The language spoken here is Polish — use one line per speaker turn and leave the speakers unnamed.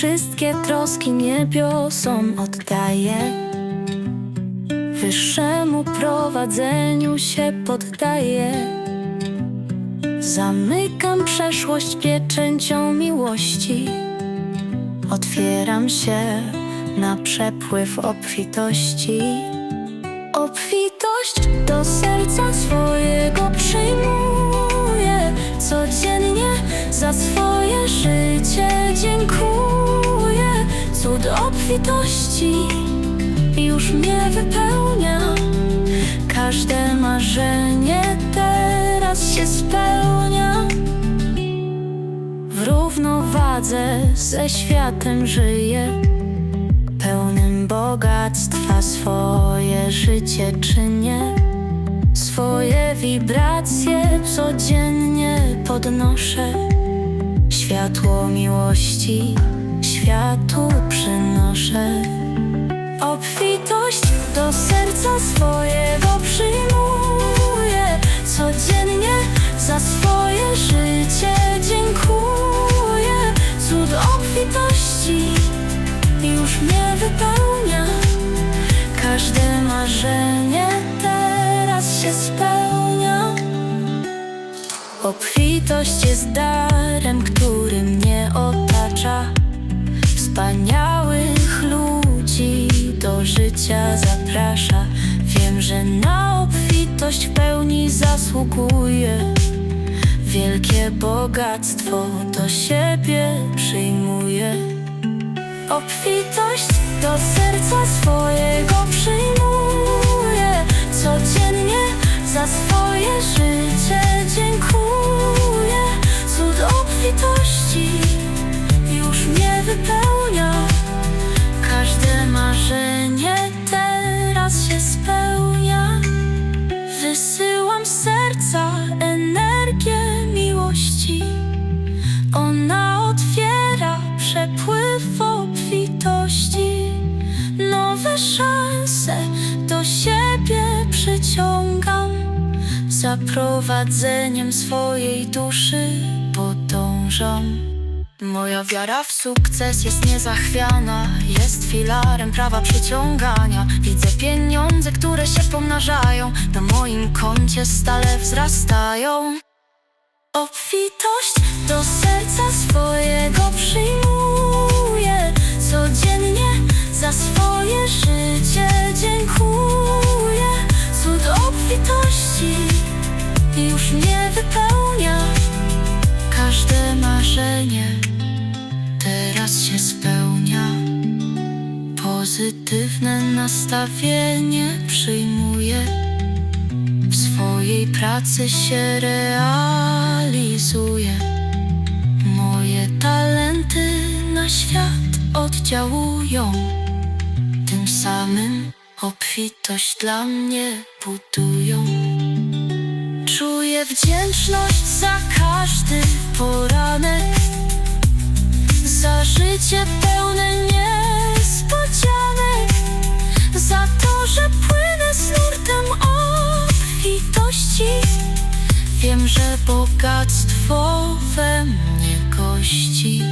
Wszystkie troski niebiosom oddaję. Wyższemu prowadzeniu się poddaję. Zamykam przeszłość pieczęcią miłości. Otwieram się na przepływ obfitości. Obfitość do serca swojego przyjmuję Cud obfitości już mnie wypełnia. Każde marzenie teraz się spełnia. W równowadze ze światem żyję. Pełnym bogactwa swoje życie czynię. Swoje wibracje codziennie podnoszę. Światło miłości światu Obfitość do serca swojego przyjmuję. Codziennie za swoje życie dziękuję. Cud obfitości już mnie wypełnia. Każde marzenie teraz się spełnia. Obfitość jest darem, który mnie otacza. Wspaniałych ludzi życia zaprasza. Wiem, że na obfitość w pełni zasługuję Wielkie bogactwo do siebie przyjmuję Obfitość do serca swojego przyjmuję Codziennie za swoje życie dziękuję. Cud obfitości Za prowadzeniem swojej duszy podążam Moja wiara w sukces jest niezachwiana Jest filarem prawa przyciągania. Widzę pieniądze, które się pomnażają Na moim koncie stale wzrastają. Obfitość do serca swojego Pozytywne nastawienie przyjmuję w swojej pracy się realizuję. Moje talenty na świat oddziałują. Tym samym obfitość dla mnie budują. Czuję wdzięczność za każdy poranek, za życie pełne że płynę z nurtem obfitości. Wiem, że bogactwo we mnie gości.